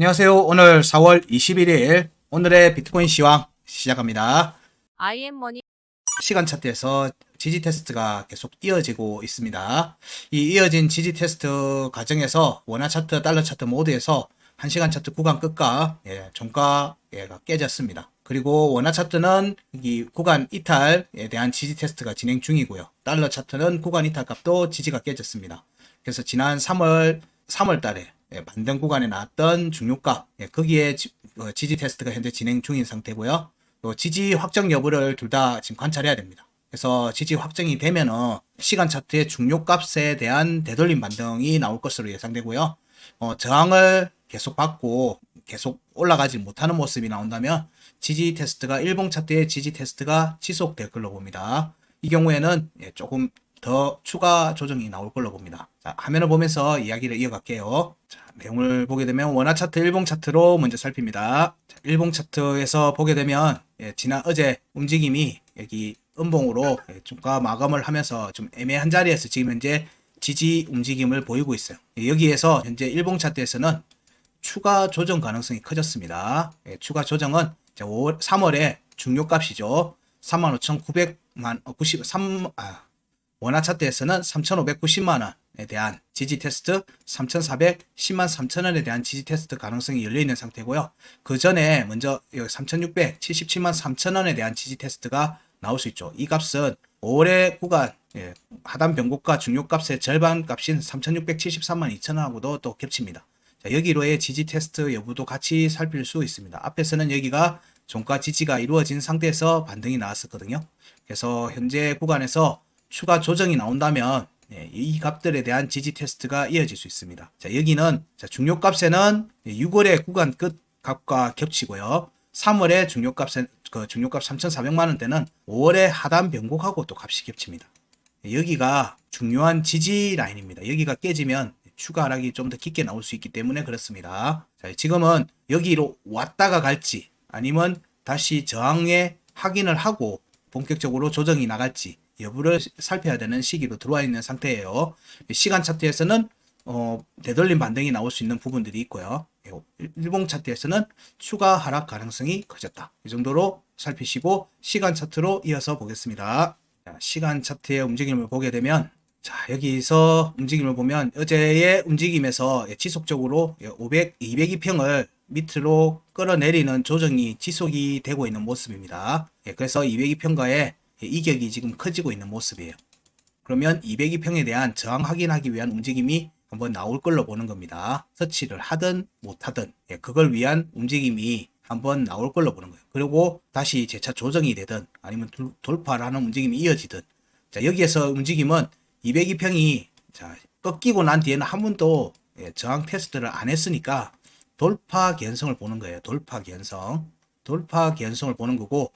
안녕하세요. 오늘 4월 21일 오늘의 비트코인 시황 시작합니다. IM머니 시간 차트에서 지지 테스트가 계속 이어지고 있습니다. 이 이어진 지지 테스트 과정에서 원화 차트, 달러 차트 모두에서 1시간 차트 구간 끝과 예, 종가가 깨졌습니다. 그리고 원화 차트는 이 구간 이탈에 대한 지지 테스트가 진행 중이고요. 달러 차트는 구간 이탈 값도 지지가 깨졌습니다. 그래서 지난 3월 3월 달에 예, 반등 구간에 나왔던 중요가 예, 거기에 지, 어, 지지 테스트가 현재 진행 중인 상태고요. 또 지지 확정 여부를 둘 다 지금 관찰해야 됩니다. 그래서 지지 확정이 되면은 시간 차트의 중요값에 대한 되돌림 반등이 나올 것으로 예상되고요. 어, 저항을 계속 받고 계속 올라가지 못하는 모습이 나온다면 지지 테스트가 일봉 차트의 지지 테스트가 지속될 걸로 봅니다. 이 경우에는 예, 조금 더 추가 조정이 나올 걸로 봅니다. 자, 화면을 보면서 이야기를 이어갈게요. 자, 내용을 보게 되면 원화 차트, 일봉 차트로 먼저 살핍니다. 자, 일봉 차트에서 보게 되면 예, 지난 어제 움직임이 여기 음봉으로 예, 주가 마감을 하면서 좀 애매한 자리에서 지금 현재 지지 움직임을 보이고 있어요. 예, 여기에서 현재 일봉 차트에서는 추가 조정 가능성이 커졌습니다. 예, 추가 조정은 5월, 3월에 중요값이죠. 35,900만, 어, 90, 3, 아, 원화 차트에서는 3,590만 원에 대한 지지 테스트, 3,410만 3천 원에 대한 지지 테스트 가능성이 열려 있는 상태고요. 그 전에 먼저 3,677만 3천 원에 대한 지지 테스트가 나올 수 있죠. 이 값은 5월의 구간 예, 하단 변곡과 중요값의 절반 값인 3,673만 2천 원하고도 또 겹칩니다. 자, 여기로의 지지 테스트 여부도 같이 살필 수 있습니다. 앞에서는 여기가 종가 지지가 이루어진 상태에서 반등이 나왔었거든요. 그래서 현재 구간에서 추가 조정이 나온다면 예, 이 값들에 대한 지지 테스트가 이어질 수 있습니다. 자, 여기는 자, 중요값에는 6월의 구간 끝 값과 겹치고요. 3월의 중요값에 그 중요값 3,400만 원대는 5월의 하단 변곡하고 또 값이 겹칩니다. 여기가 중요한 지지 라인입니다. 여기가 깨지면 추가 하락이 좀 더 깊게 나올 수 있기 때문에 그렇습니다. 자, 지금은 여기로 왔다가 갈지 아니면 다시 저항에 확인을 하고 본격적으로 조정이 나갈지 여부를 살펴야 되는 시기로 들어와 있는 상태예요. 시간 차트에서는 어, 되돌림 반등이 나올 수 있는 부분들이 있고요. 일봉 차트에서는 추가 하락 가능성이 커졌다. 이 정도로 살피시고 시간 차트로 이어서 보겠습니다. 자, 시간 차트의 움직임을 보게 되면 자, 여기서 움직임을 보면 어제의 움직임에서 지속적으로 500, 202평을 밑으로 끌어내리는 조정이 지속이 되고 있는 모습입니다. 예, 그래서 202평가의 이격이 지금 커지고 있는 모습이에요. 그러면 202평에 대한 저항 확인하기 위한 움직임이 한번 나올 걸로 보는 겁니다. 서치를 하든 못하든 예, 그걸 위한 움직임이 한번 나올 걸로 보는 거예요. 그리고 다시 재차 조정이 되든 아니면 돌파를 하는 움직임이 이어지든 자 여기에서 움직임은 202평이 자 꺾이고 난 뒤에는 한 번도 예, 저항 테스트를 안 했으니까 돌파 개연성을 보는 거예요. 돌파 개연성. 돌파 개연성을 보는 거고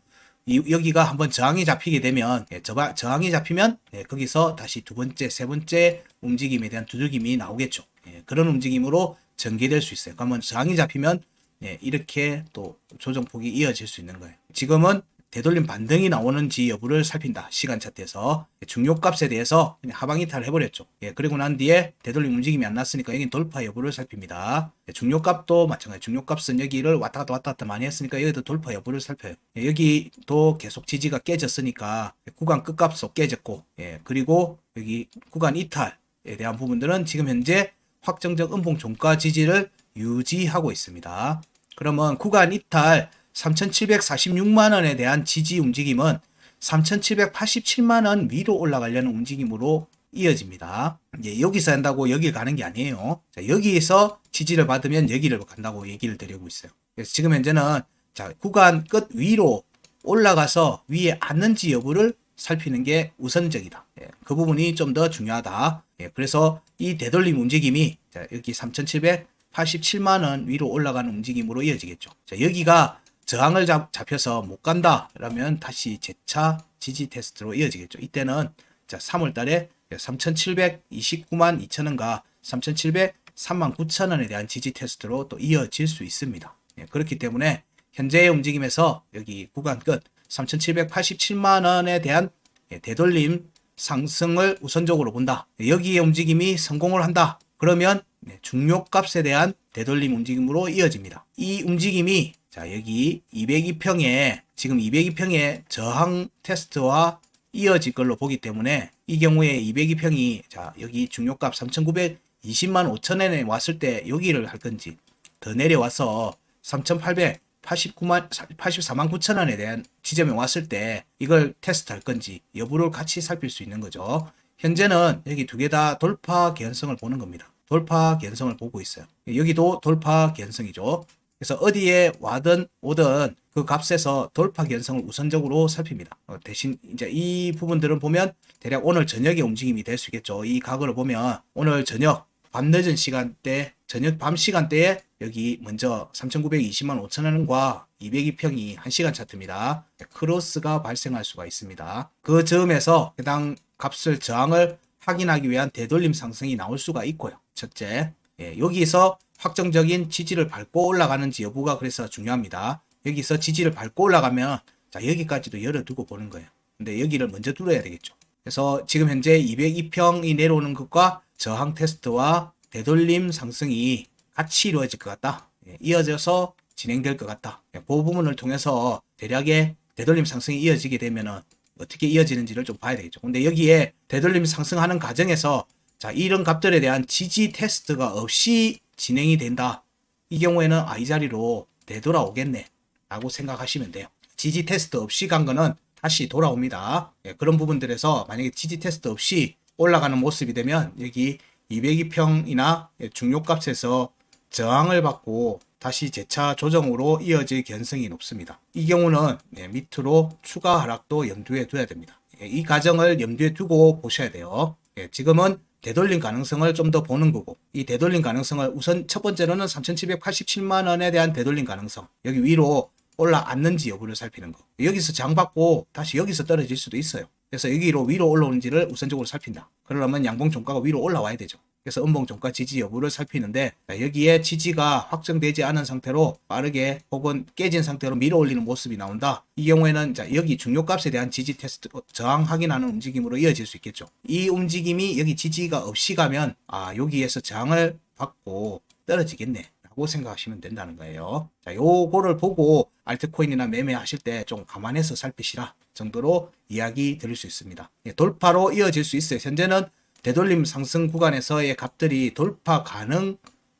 이, 여기가 한번 저항이 잡히게 되면 예, 저항이 잡히면 예, 거기서 다시 두 번째, 세 번째 움직임에 대한 두들김이 나오겠죠. 예, 그런 움직임으로 전개될 수 있어요. 그러면 저항이 잡히면 예, 이렇게 또 조정폭이 이어질 수 있는 거예요. 지금은 되돌림 반등이 나오는지 여부를 살핀다. 시간 차트에서 중요값에 대해서 그냥 하방 이탈을 해버렸죠. 예, 그리고 난 뒤에 되돌림 움직임이 안 났으니까 여기 돌파 여부를 살핍니다. 예, 중요값도 마찬가지. 중요값은 여기를 왔다 갔다 왔다 갔다 많이 했으니까 여기도 돌파 여부를 살펴요. 예, 여기도 계속 지지가 깨졌으니까 구간 끝값도 깨졌고, 예, 그리고 여기 구간 이탈에 대한 부분들은 지금 현재 확정적 음봉 종가 지지를 유지하고 있습니다. 그러면 구간 이탈 3,746만 원에 대한 지지 움직임은 3,787만 원 위로 올라가려는 움직임으로 이어집니다. 예, 여기서 한다고 여기 가는 게 아니에요. 자, 여기에서 지지를 받으면 여기를 간다고 얘기를 드리고 있어요. 그래서 지금 현재는 자, 구간 끝 위로 올라가서 위에 앉는지 여부를 살피는 게 우선적이다. 예, 그 부분이 좀 더 중요하다. 예, 그래서 이 되돌림 움직임이 자, 여기 3,787만 원 위로 올라가는 움직임으로 이어지겠죠. 자, 여기가 저항을 잡, 잡혀서 못 간다. 라면 다시 재차 지지 테스트로 이어지겠죠. 이때는 자, 3월 달에 3,729만 2천원과 3,700, 3만 9천원에 대한 지지 테스트로 또 이어질 수 있습니다. 예, 그렇기 때문에 현재의 움직임에서 여기 구간 끝 3,787만 원에 대한 예, 되돌림 상승을 우선적으로 본다. 여기에 움직임이 성공을 한다. 그러면 네, 중요값에 대한 되돌림 움직임으로 이어집니다. 이 움직임이 자 여기 202평에 지금 202평의 저항 테스트와 이어질 걸로 보기 때문에 이 경우에 202평이 자 여기 중요값 3,920만 5천원에 왔을 때 여기를 할 건지 더 내려와서 3,889만 84만 9천 원에 대한 지점에 왔을 때 이걸 테스트 할 건지 여부를 같이 살필 수 있는 거죠. 현재는 여기 두 개 다 돌파 개연성을 보는 겁니다. 돌파 개연성을 보고 있어요. 여기도 돌파 개연성이죠. 그래서 어디에 와든 오든 그 값에서 돌파 개연성을 우선적으로 살핍니다. 어, 대신 이제 이 부분들은 보면 대략 오늘 저녁에 움직임이 될 수 있겠죠. 이 각을 보면 오늘 저녁 밤 늦은 시간대 저녁 밤 시간대에 여기 먼저 3,920만 5천 원과 202평이 1시간 차트입니다. 크로스가 발생할 수가 있습니다. 그 즈음에서 해당 값을 저항을 확인하기 위한 되돌림 상승이 나올 수가 있고요. 첫째, 예, 여기서 확정적인 지지를 밟고 올라가는지 여부가 그래서 중요합니다. 여기서 지지를 밟고 올라가면 자 여기까지도 열어두고 보는 거예요. 근데 여기를 먼저 뚫어야 되겠죠. 그래서 지금 현재 202평이 내려오는 것과 저항 테스트와 되돌림 상승이 같이 이루어질 것 같다. 예, 이어져서 진행될 것 같다. 예, 그 부분을 통해서 대략의 되돌림 상승이 이어지게 되면은 어떻게 이어지는지를 좀 봐야 되겠죠. 근데 여기에 되돌림 상승하는 과정에서 자 이런 값들에 대한 지지 테스트가 없이 진행이 된다. 이 경우에는 아이 자리로 되돌아오겠네 라고 생각하시면 돼요. 지지 테스트 없이 간 거는 다시 돌아옵니다. 예, 그런 부분들에서 만약에 지지 테스트 없이 올라가는 모습이 되면 여기 202평이나 중요값에서 저항을 받고 다시 재차 조정으로 이어질 견성이 높습니다. 이 경우는 네, 밑으로 추가 하락도 염두에 둬야 됩니다. 예, 이 과정을 염두에 두고 보셔야 돼요. 예, 지금은 되돌림 가능성을 좀 더 보는 거고 이 되돌림 가능성을 우선 첫 번째로는 3,787만 원에 대한 되돌림 가능성 여기 위로 올라앉는지 여부를 살피는 거. 여기서 장받고 다시 여기서 떨어질 수도 있어요. 그래서 여기로 위로 올라오는지를 우선적으로 살핀다. 그러려면 양봉 종가가 위로 올라와야 되죠 그래서 음봉 종가 지지 여부를 살피는데 자, 여기에 지지가 확정되지 않은 상태로 빠르게 혹은 깨진 상태로 밀어 올리는 모습이 나온다. 이 경우에는 자, 여기 중요값에 대한 지지 테스트 어, 저항 확인하는 움직임으로 이어질 수 있겠죠. 이 움직임이 여기 지지가 없이 가면 아 여기에서 저항을 받고 떨어지겠네. 라고 생각하시면 된다는 거예요. 자, 요거를 보고 알트코인이나 매매하실 때 좀 감안해서 살피시라 정도로 이야기 드릴 수 있습니다. 예, 돌파로 이어질 수 있어요. 현재는 되돌림 상승 구간에서의 값들이 돌파 가능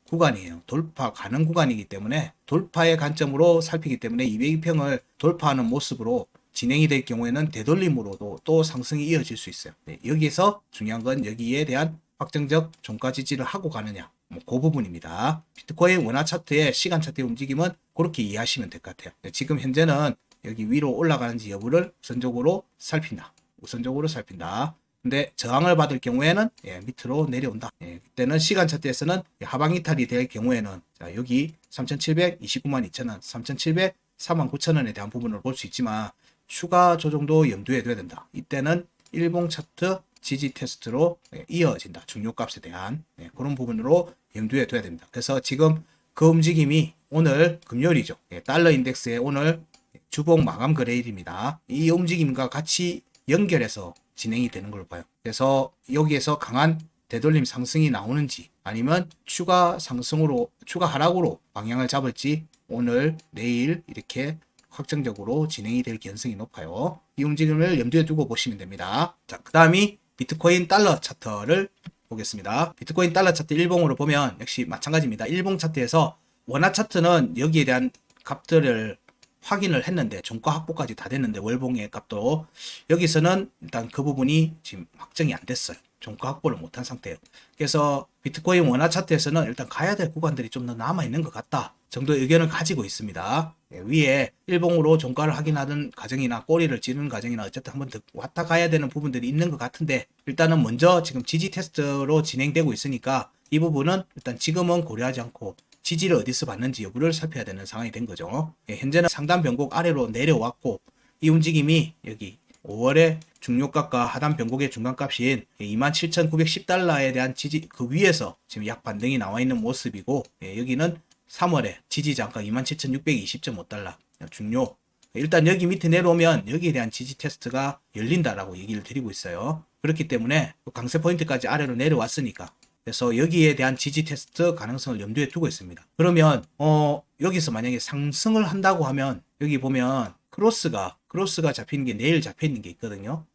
구간이에요. 돌파 가능 구간이기 때문에 돌파의 관점으로 살피기 때문에 202평을 돌파하는 모습으로 진행이 될 경우에는 되돌림으로도 또 상승이 이어질 수 있어요. 네, 여기에서 중요한 건 여기에 대한 확정적 종가 지지를 하고 가느냐. 뭐, 그 부분입니다. 비트코인 원화 차트의 시간 차트의 움직임은 그렇게 이해하시면 될 것 같아요. 네, 지금 현재는 여기 위로 올라가는지 여부를 우선적으로 살핀다. 우선적으로 살핀다. 근데 저항을 받을 경우에는 예, 밑으로 내려온다. 예, 그때는 시간 차트에서는 하방 이탈이 될 경우에는 자, 여기 3,729만 2천원, 3,704만 9천원에 대한 부분을 볼 수 있지만 추가 조정도 염두에 둬야 된다. 이때는 일봉 차트 지지 테스트로 예, 이어진다. 중요값에 대한 예, 그런 부분으로 염두에 둬야 됩니다. 그래서 지금 그 움직임이 오늘 금요일이죠. 예, 달러 인덱스의 오늘 주봉 마감 거래일입니다. 이 움직임과 같이 연결해서 진행이 되는 걸로 봐요. 그래서 여기에서 강한 되돌림 상승이 나오는지 아니면 추가 상승으로 추가 하락으로 방향을 잡을지 오늘 내일 이렇게 확정적으로 진행이 될 가능성이 높아요. 이 움직임을 염두에 두고 보시면 됩니다. 자, 그 다음이 비트코인 달러 차트를 보겠습니다. 비트코인 달러 차트 일봉으로 보면 역시 마찬가지입니다. 일봉 차트에서 원화 차트는 여기에 대한 값들을 확인을 했는데 종가 확보까지 다 됐는데 월봉의 값도 여기서는 일단 그 부분이 지금 확정이 안 됐어요. 종가 확보를 못한 상태예요. 그래서 비트코인 원화 차트에서는 일단 가야 될 구간들이 좀 더 남아 있는 것 같다 정도의 의견을 가지고 있습니다. 예, 위에 일봉으로 종가를 확인하는 과정이나 꼬리를 찌는 과정이나 어쨌든 한번 더 왔다 가야 되는 부분들이 있는 것 같은데 일단은 먼저 지금 지지 테스트로 진행되고 있으니까 이 부분은 일단 지금은 고려하지 않고 지지를 어디서 받는지 여부를 살펴야 되는 상황이 된 거죠. 예, 현재는 상단 변곡 아래로 내려왔고 이 움직임이 여기 5월에 중요값과 하단 변곡의 중간값인 27,910달러에 대한 지지 그 위에서 지금 약 반등이 나와 있는 모습이고 예, 여기는 3월에 지지 장가 27,620.5달러 중요 일단 여기 밑에 내려오면 여기에 대한 지지 테스트가 열린다라고 얘기를 드리고 있어요. 그렇기 때문에 강세 포인트까지 아래로 내려왔으니까 그래서 여기에 대한 지지 테스트 가능성을 염두에 두고 있습니다. 그러면 어 여기서 만약에 상승을 한다고 하면 여기 보면 크로스가 크로스가 잡히는 게 내일 잡혀 있는 게 있거든요.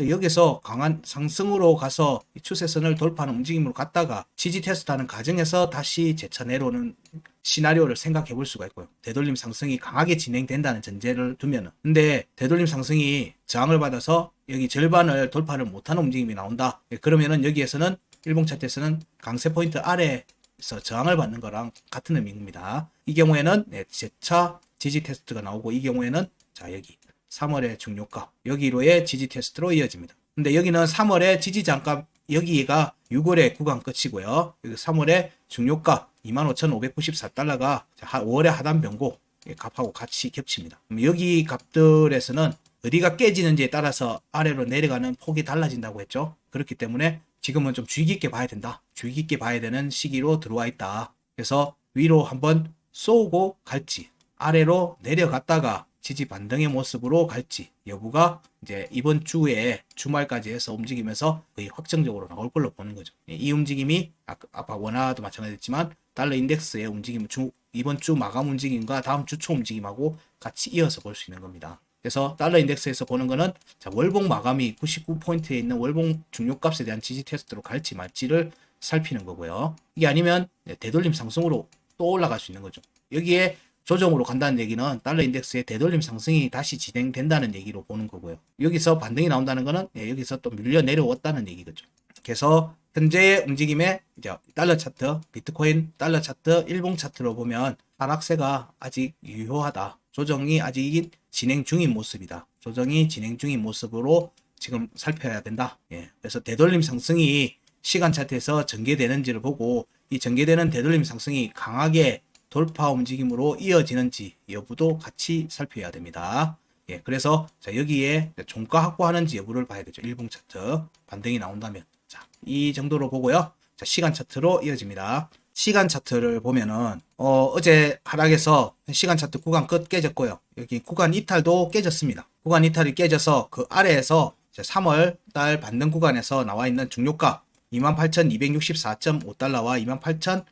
여기서 강한 상승으로 가서 이 추세선을 돌파하는 움직임으로 갔다가 지지 테스트하는 과정에서 다시 재차 내려오는 시나리오를 생각해 볼 수가 있고요. 되돌림 상승이 강하게 진행된다는 전제를 두면은. 근데 되돌림 상승이 저항을 받아서 여기 절반을 돌파를 못하는 움직임이 나온다. 예, 그러면은 여기에서는 일봉 차트에서는 강세 포인트 아래에서 저항을 받는 거랑 같은 의미입니다. 이 경우에는 네, 재차 지지 테스트가 나오고 이 경우에는 자 여기 3월의 중요가 여기로의 지지 테스트로 이어집니다. 근데 여기는 3월의 지지 장값 여기가 6월의 구간 끝이고요. 여기 3월의 중요가 25,594달러가 5월의 하단 변고 값하고 같이 겹칩니다. 여기 값들에서는 어디가 깨지는지에 따라서 아래로 내려가는 폭이 달라진다고 했죠. 그렇기 때문에 지금은 좀 주의 깊게 봐야 된다. 주의 깊게 봐야 되는 시기로 들어와 있다. 그래서 위로 한번 쏘고 갈지 아래로 내려갔다가 지지 반등의 모습으로 갈지 여부가 이제 이번 주에 주말까지 해서 움직이면서 거의 확정적으로 나올 걸로 보는 거죠. 이 움직임이 아까, 아까 원화도 마찬가지지만 달러 인덱스의 움직임 주 이번 주 마감 움직임과 다음 주 초 움직임하고 같이 이어서 볼 수 있는 겁니다. 그래서 달러 인덱스에서 보는 거는 자, 월봉 마감이 99포인트에 있는 월봉 중요값에 대한 지지 테스트로 갈지 말지를 살피는 거고요. 이게 아니면 네, 되돌림 상승으로 또 올라갈 수 있는 거죠. 여기에 조정으로 간다는 얘기는 달러 인덱스의 되돌림 상승이 다시 진행된다는 얘기로 보는 거고요. 여기서 반등이 나온다는 거는 예, 여기서 또 밀려 내려왔다는 얘기겠죠. 그래서 현재의 움직임에 이제 달러 차트, 비트코인 달러 차트, 일봉 차트로 보면 하락세가 아직 유효하다. 조정이 아직 진행 중인 모습이다. 조정이 진행 중인 모습으로 지금 살펴야 된다. 예. 그래서 되돌림 상승이 시간 차트에서 전개되는지를 보고 이 전개되는 되돌림 상승이 강하게 돌파 움직임으로 이어지는지 여부도 같이 살펴야 됩니다. 예, 그래서 자, 여기에 종가 확보하는지 여부를 봐야 되죠. 일봉 차트 반등이 나온다면 자, 이 정도로 보고요. 자, 시간 차트로 이어집니다. 시간 차트를 보면은 어, 어제 하락에서 시간 차트 구간 끝 깨졌고요. 여기 구간 이탈도 깨졌습니다. 구간 이탈이 깨져서 그 아래에서 3월 달 반등 구간에서 나와 있는 중요가 28,264.5달러와 28,000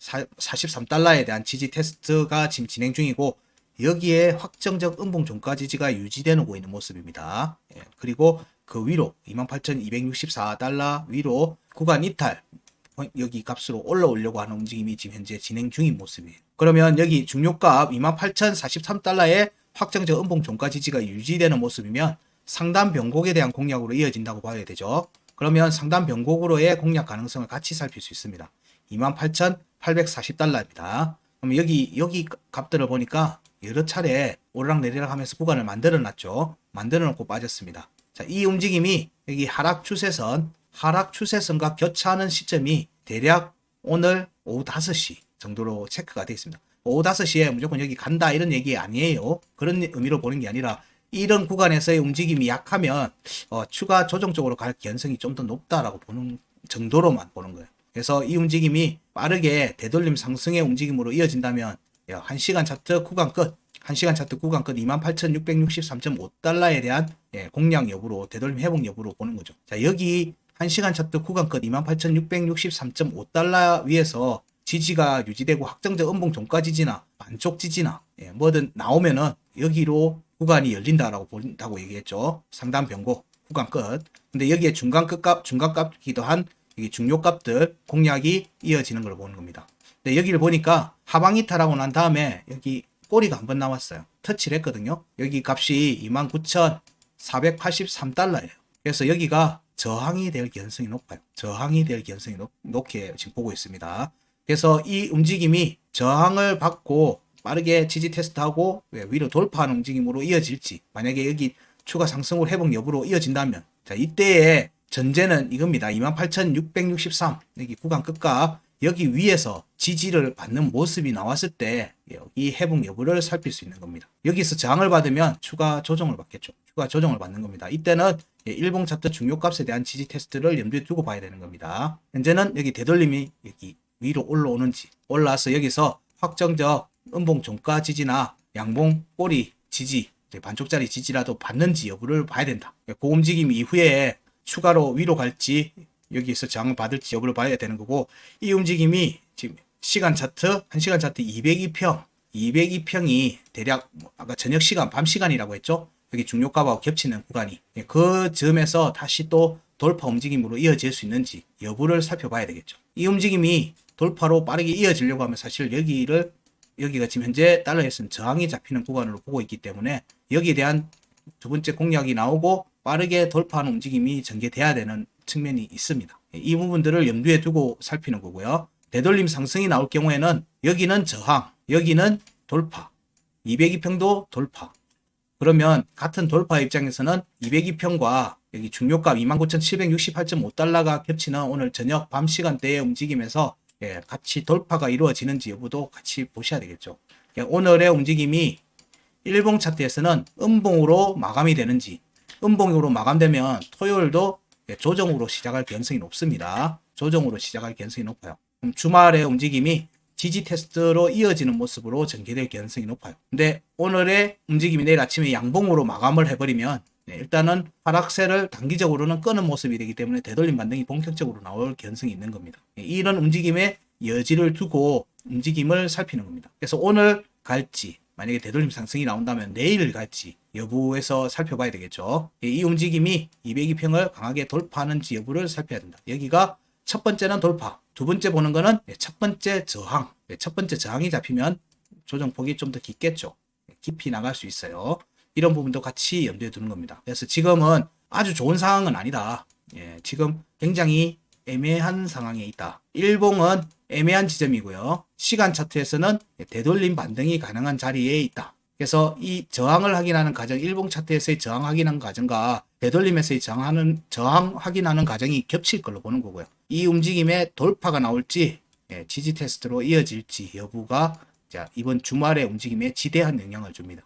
43달러에 대한 지지 테스트가 지금 진행 중이고 여기에 확정적 음봉 종가 지지가 유지되고 있는 모습입니다. 예, 그리고 그 위로 28,264달러 위로 구간 이탈 여기 값으로 올라오려고 하는 움직임이 지금 현재 진행 중인 모습이에요. 그러면 여기 중요값 28,043달러의 확정적 음봉 종가 지지가 유지되는 모습이면 상단 변곡에 대한 공략으로 이어진다고 봐야 되죠. 그러면 상단 변곡으로의 공략 가능성을 같이 살필 수 있습니다. 28,840달러입니다. 그럼 여기 여기 값들을 보니까 여러 차례 오르락내리락 하면서 구간을 만들어 놨죠. 만들어 놓고 빠졌습니다. 자, 이 움직임이 여기 하락 추세선, 하락 추세선과 교차하는 시점이 대략 오늘 오후 5시 정도로 체크가 되어 있습니다. 오후 5시에 무조건 여기 간다 이런 얘기 아니에요. 그런 의미로 보는 게 아니라 이런 구간에서의 움직임이 약하면 어, 추가 조정 쪽으로 갈 가능성이 좀 더 높다라고 보는 정도로만 보는 거예요. 그래서 이 움직임이 빠르게 되돌림 상승의 움직임으로 이어진다면 1시간 차트 구간 끝 1시간 차트 구간 끝 28,663.5달러에 대한 예, 공략 여부로 되돌림 회복 여부로 보는 거죠. 자, 여기 1시간 차트 구간 끝 28,663.5달러 위에서 지지가 유지되고 확정적 음봉 종가 지지나 반쪽 지지나 예, 뭐든 나오면은 여기로 구간이 열린다라고 본다고 얘기했죠. 상단 변고 구간 끝. 근데 여기에 중간 끝값 중간 값이기도 한 이게 중요 값들 공략이 이어지는 걸 보는 겁니다. 근데 여기를 보니까 하방 이탈하고 난 다음에 여기 꼬리가 한 번 나왔어요. 터치를 했거든요. 여기 값이 29,483달러예요. 그래서 여기가 저항이 될 가능성이 높아요. 저항이 될 가능성이 높, 높게 지금 보고 있습니다. 그래서 이 움직임이 저항을 받고 빠르게 지지 테스트하고 위로 돌파하는 움직임으로 이어질지 만약에 여기 추가 상승으로 회복 여부로 이어진다면 자 이때에 전제는 이겁니다. 28,663 여기 구간 끝과 여기 위에서 지지를 받는 모습이 나왔을 때 이 회복 여부를 살필 수 있는 겁니다. 여기서 저항을 받으면 추가 조정을 받겠죠. 추가 조정을 받는 겁니다. 이때는 일봉 차트 중요값에 대한 지지 테스트를 염두에 두고 봐야 되는 겁니다. 현재는 여기 되돌림이 여기 위로 올라오는지 올라와서 여기서 확정적 음봉 종가 지지나 양봉 꼬리 지지 반쪽짜리 지지라도 받는지 여부를 봐야 된다. 그 움직임 이후에 추가로 위로 갈지 여기에서 저항을 받을지 여부를 봐야 되는 거고 이 움직임이 지금 시간 차트 1시간 차트 202평 202평이 대략 뭐 아까 저녁 시간 밤 시간이라고 했죠 여기 중요값하고 겹치는 구간이 예, 그 점에서 다시 또 돌파 움직임으로 이어질 수 있는지 여부를 살펴봐야 되겠죠 이 움직임이 돌파로 빠르게 이어지려고 하면 사실 여기를 여기가 지금 현재 달러에서는 저항이 잡히는 구간으로 보고 있기 때문에 여기에 대한 두 번째 공략이 나오고 빠르게 돌파하는 움직임이 전개돼야 되는 측면이 있습니다. 이 부분들을 염두에 두고 살피는 거고요. 되돌림 상승이 나올 경우에는 여기는 저항, 여기는 돌파, 202평도 돌파. 그러면 같은 돌파 입장에서는 202평과 여기 중요값 29,768.5달러가 겹치는 오늘 저녁 밤 시간대의 움직임에서 예, 같이 돌파가 이루어지는지 여부도 같이 보셔야 되겠죠. 예, 오늘의 움직임이 일봉 차트에서는 음봉으로 마감이 되는지 음봉으로 마감되면 토요일도 예, 조정으로 시작할 가능성이 높습니다. 조정으로 시작할 가능성이 높아요. 주말의 움직임이 지지 테스트로 이어지는 모습으로 전개될 가능성이 높아요. 근데 오늘의 움직임이 내일 아침에 양봉으로 마감을 해버리면 네, 일단은 하락세를 단기적으로는 끄는 모습이 되기 때문에 되돌림 반등이 본격적으로 나올 가능성이 있는 겁니다. 예, 이런 움직임의 여지를 두고 움직임을 살피는 겁니다. 그래서 오늘 갈지 만약에 되돌림 상승이 나온다면 내일 갈지 여부에서 살펴봐야 되겠죠. 예, 이 움직임이 202평을 강하게 돌파하는지 여부를 살펴야 된다. 여기가 첫 번째는 돌파, 두 번째 보는 거는 예, 첫 번째 저항. 예, 첫 번째 저항이 잡히면 조정폭이 좀 더 깊겠죠. 예, 깊이 나갈 수 있어요. 이런 부분도 같이 염두에 두는 겁니다. 그래서 지금은 아주 좋은 상황은 아니다. 예, 지금 굉장히 애매한 상황에 있다. 일봉은 애매한 지점이고요. 시간 차트에서는 되돌림 반등이 가능한 자리에 있다. 그래서 이 저항을 확인하는 과정, 일봉 차트에서의 저항 확인하는 과정과 되돌림에서의 저항하는 저항 확인하는 과정이 겹칠 걸로 보는 거고요. 이 움직임에 돌파가 나올지 예, 지지 테스트로 이어질지 여부가 자, 이번 주말의 움직임에 지대한 영향을 줍니다.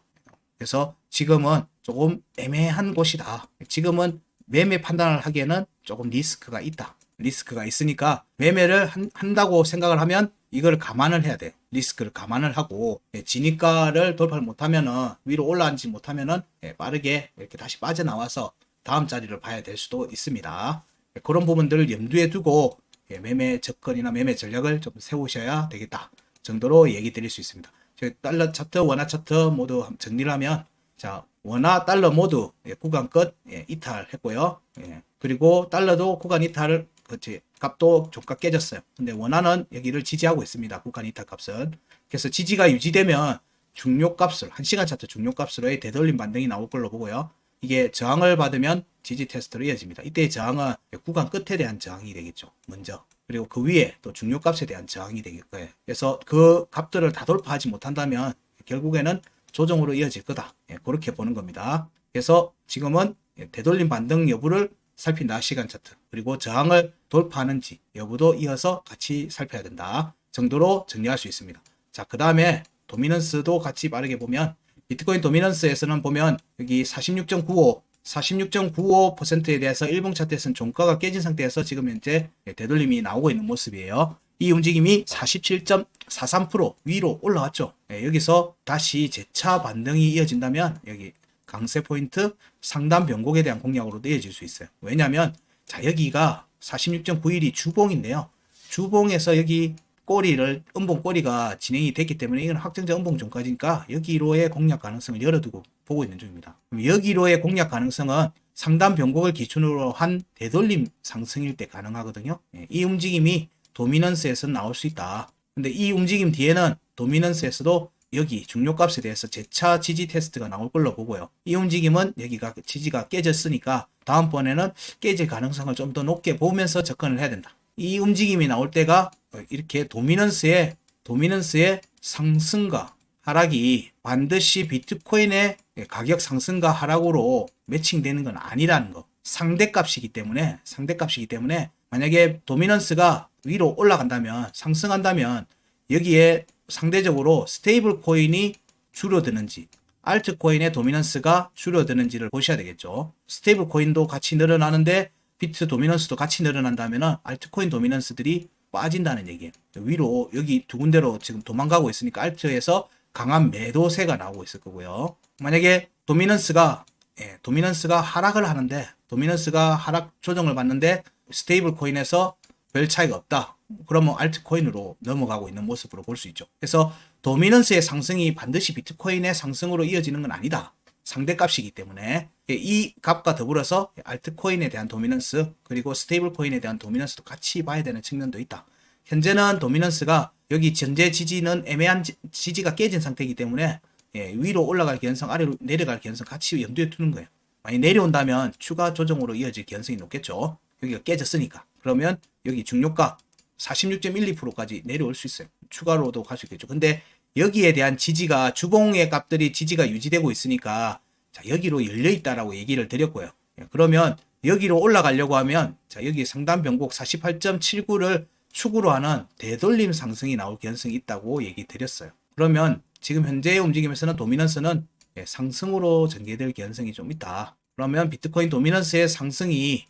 그래서 지금은 조금 애매한 곳이다. 지금은 매매 판단을 하기에는 조금 리스크가 있다. 리스크가 있으니까 매매를 한, 한다고 생각을 하면 이걸 감안을 해야 돼. 리스크를 감안을 하고 예, 진입가를 돌파를 못하면은 위로 올라앉지 못하면은 예, 빠르게 이렇게 다시 빠져나와서 다음 자리를 봐야 될 수도 있습니다. 예, 그런 부분들을 염두에 두고 예, 매매 접근이나 매매 전략을 좀 세우셔야 되겠다 정도로 얘기 드릴 수 있습니다. 저희 달러 차트, 원화 차트 모두 함- 정리를 하면 자 원화 달러 모두 예, 구간 끝 예, 이탈했고요. 예, 그리고 달러도 구간 이탈을 그치 값도 종가 깨졌어요. 근데 원화는 여기를 지지하고 있습니다. 구간 이탈 값은 그래서 지지가 유지되면 중요 값을 1시간 차트 중요 값으로의 되돌림 반등이 나올 걸로 보고요. 이게 저항을 받으면 지지 테스트로 이어집니다. 이때의 저항은 구간 끝에 대한 저항이 되겠죠. 먼저. 그리고 그 위에 또 중요 값에 대한 저항이 되길 거예요. 그래서 그 값들을 다 돌파하지 못한다면 결국에는 조정으로 이어질 거다. 예, 그렇게 보는 겁니다. 그래서 지금은 예, 되돌림 반등 여부를 살핀다. 시간 차트. 그리고 저항을 돌파하는지 여부도 이어서 같이 살펴야 된다. 정도로 정리할 수 있습니다. 자, 그 다음에 도미넌스도 같이 빠르게 보면 비트코인 도미넌스에서는 보면 여기 46.95 46.95%에 대해서 일봉 차트에서는 종가가 깨진 상태에서 지금 현재 되돌림이 나오고 있는 모습이에요. 이 움직임이 47.43% 위로 올라왔죠. 예, 여기서 다시 재차 반등이 이어진다면 여기 강세 포인트 상단 변곡에 대한 공략으로도 이어질 수 있어요. 왜냐하면 자 여기가 46.91이 주봉인데요. 주봉에서 여기 꼬리를 음봉 꼬리가 진행이 됐기 때문에 이건 확정적 음봉 종가니까 여기로의 공략 가능성을 열어두고 보고 있는 중입니다. 여기로의 공략 가능성은 상단 변곡을 기준으로 한 되돌림 상승일 때 가능하거든요. 예, 이 움직임이 도미넌스에서 나올 수 있다. 근데 이 움직임 뒤에는 도미넌스에서도 여기 중요값에 대해서 재차 지지 테스트가 나올 걸로 보고요. 이 움직임은 여기가 지지가 깨졌으니까 다음번에는 깨질 가능성을 좀 더 높게 보면서 접근을 해야 된다. 이 움직임이 나올 때가 이렇게 도미넌스의 도미넌스의 상승과 하락이 반드시 비트코인의 가격 상승과 하락으로 매칭되는 건 아니라는 거. 상대값이기 때문에 상대값이기 때문에 만약에 도미넌스가 위로 올라간다면 상승한다면 여기에 상대적으로 스테이블 코인이 줄어드는지 알트코인의 도미넌스가 줄어드는지를 보셔야 되겠죠. 스테이블 코인도 같이 늘어나는데 비트 도미넌스도 같이 늘어난다면 알트코인 도미넌스들이 빠진다는 얘기예요. 위로 여기 두 군데로 지금 도망가고 있으니까 알트에서 강한 매도세가 나오고 있을 거고요. 만약에 도미넌스가 예, 도미넌스가 하락을 하는데 도미넌스가 하락 조정을 받는데 스테이블 코인에서 별 차이가 없다. 그러면 알트코인으로 넘어가고 있는 모습으로 볼 수 있죠. 그래서 도미넌스의 상승이 반드시 비트코인의 상승으로 이어지는 건 아니다. 상대값이기 때문에 이 값과 더불어서 알트코인에 대한 도미넌스 그리고 스테이블 코인에 대한 도미넌스도 같이 봐야 되는 측면도 있다. 현재는 도미넌스가 여기 전제 지지는 애매한 지- 지지가 깨진 상태이기 때문에 예, 위로 올라갈 개연성, 아래로 내려갈 개연성 같이 염두에 두는 거예요. 많이 내려온다면 추가 조정으로 이어질 개연성이 높겠죠. 여기가 깨졌으니까. 그러면 여기 중요가 46.12%까지 내려올 수 있어요. 추가로도 갈 수 있겠죠. 근데 여기에 대한 지지가 주봉의 값들이 지지가 유지되고 있으니까 자, 여기로 열려 있다라고 얘기를 드렸고요. 예, 그러면 여기로 올라가려고 하면 자, 여기 상단 변곡 48.79를 축으로 하는 되돌림 상승이 나올 가능성이 있다고 얘기 드렸어요. 그러면 지금 현재의 움직임에서는 도미넌스는 예, 상승으로 전개될 가능성이 좀 있다. 그러면 비트코인 도미넌스의 상승이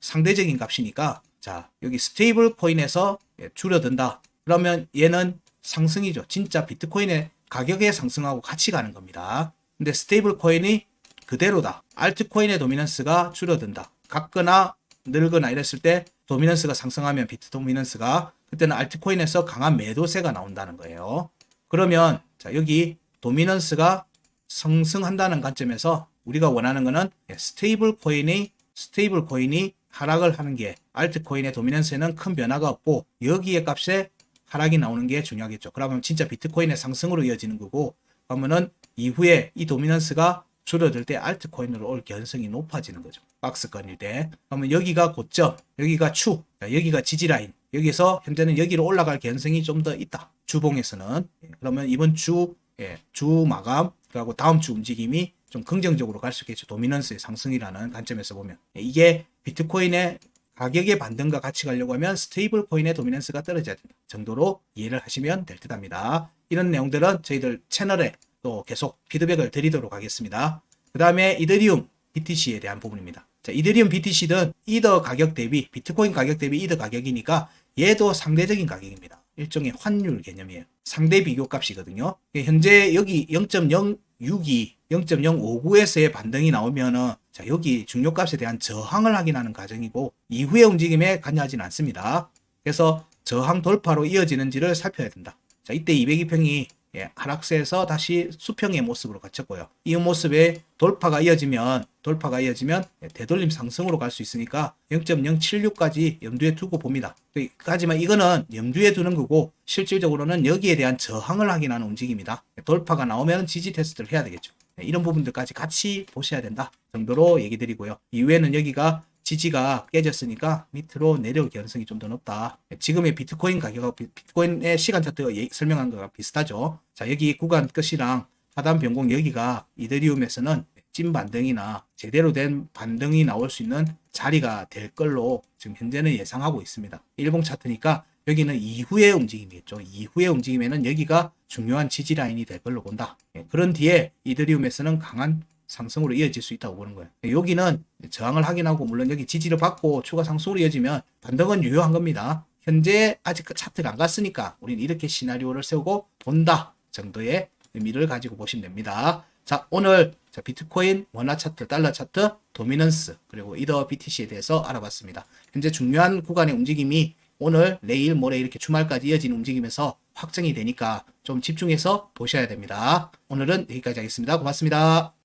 상대적인 값이니까 자 여기 스테이블 코인에서 예, 줄어든다. 그러면 얘는 상승이죠. 진짜 비트코인의 가격의 상승하고 같이 가는 겁니다. 근데 스테이블 코인이 그대로다. 알트코인의 도미넌스가 줄어든다. 같거나 늘거나 이랬을 때 도미넌스가 상승하면 비트 도미넌스가 그때는 알트코인에서 강한 매도세가 나온다는 거예요. 그러면 자 여기 도미넌스가 상승한다는 관점에서 우리가 원하는 거는 예, 스테이블 코인이 스테이블 코인이 하락을 하는 게 알트코인의 도미넌스에는 큰 변화가 없고 여기에 값에 하락이 나오는 게 중요하겠죠. 그러면 진짜 비트코인의 상승으로 이어지는 거고 그러면은 이후에 이 도미넌스가 줄어들 때 알트코인으로 올 가능성이 높아지는 거죠. 박스권일 때. 그러면 여기가 고점, 여기가 추, 자, 여기가 지지라인. 여기서 현재는 여기로 올라갈 가능성이 좀 더 있다. 주봉에서는. 예, 그러면 이번 주, 예, 주 마감, 그리고 다음 주 움직임이 좀 긍정적으로 갈 수 있겠죠. 도미넌스의 상승이라는 관점에서 보면. 예, 이게 비트코인의 가격의 반등과 같이 가려고 하면 스테이블 코인의 도미넌스가 떨어져야 된다 정도로 이해를 하시면 될 듯 합니다. 이런 내용들은 저희들 채널에 또 계속 피드백을 드리도록 하겠습니다. 그 다음에 이더리움 BTC에 대한 부분입니다. 자, 이더리움 BTC는 이더 가격 대비 비트코인 가격 대비 이더 가격이니까 얘도 상대적인 가격입니다. 일종의 환율 개념이에요. 상대 비교 값이거든요. 예, 현재 여기 0.062, 0.059에서의 반등이 나오면은 자, 여기 중요값에 대한 저항을 확인하는 과정이고 이후의 움직임에 관여하지는 않습니다. 그래서 저항 돌파로 이어지는지를 살펴야 된다. 자, 이때 202평이 예, 하락세에서 다시 수평의 모습으로 갇혔고요. 이 모습에 돌파가 이어지면 돌파가 이어지면 예, 되돌림 상승으로 갈 수 있으니까 0.076까지 염두에 두고 봅니다. 그, 하지만 이거는 염두에 두는 거고 실질적으로는 여기에 대한 저항을 확인하는 움직임이다. 돌파가 나오면 지지 테스트를 해야 되겠죠. 네, 이런 부분들까지 같이 보셔야 된다 정도로 얘기 드리고요. 이후에는 여기가 지지가 깨졌으니까 밑으로 내려올 가능성이 좀 더 높다. 네, 지금의 비트코인 비- 비트코인의 시간 차트가 예- 설명한 거랑 비슷하죠. 자, 여기 구간 끝이랑 하단 변곡 여기가 이더리움에서는 찐 반등이나 제대로 된 반등이 나올 수 있는 자리가 될 걸로 지금 현재는 예상하고 있습니다. 일봉 차트니까 여기는 이후의 움직임이겠죠. 이후의 움직임에는 여기가 중요한 지지 라인이 될 걸로 본다. 예, 그런 뒤에 이더리움에서는 강한 상승으로 이어질 수 있다고 보는 거예요. 여기는 저항을 확인하고 물론 여기 지지를 받고 추가 상승으로 이어지면 반등은 유효한 겁니다. 현재 아직 그 차트가 안 갔으니까 우리는 이렇게 시나리오를 세우고 본다 정도의 의미를 가지고 보시면 됩니다. 자, 오늘 자, 비트코인, 원화 차트, 달러 차트, 도미넌스, 그리고 이더 BTC에 대해서 알아봤습니다. 현재 중요한 구간의 움직임이 오늘, 내일, 모레 이렇게 주말까지 이어지는 움직임에서 확정이 되니까 좀 집중해서 보셔야 됩니다. 오늘은 여기까지 하겠습니다. 고맙습니다.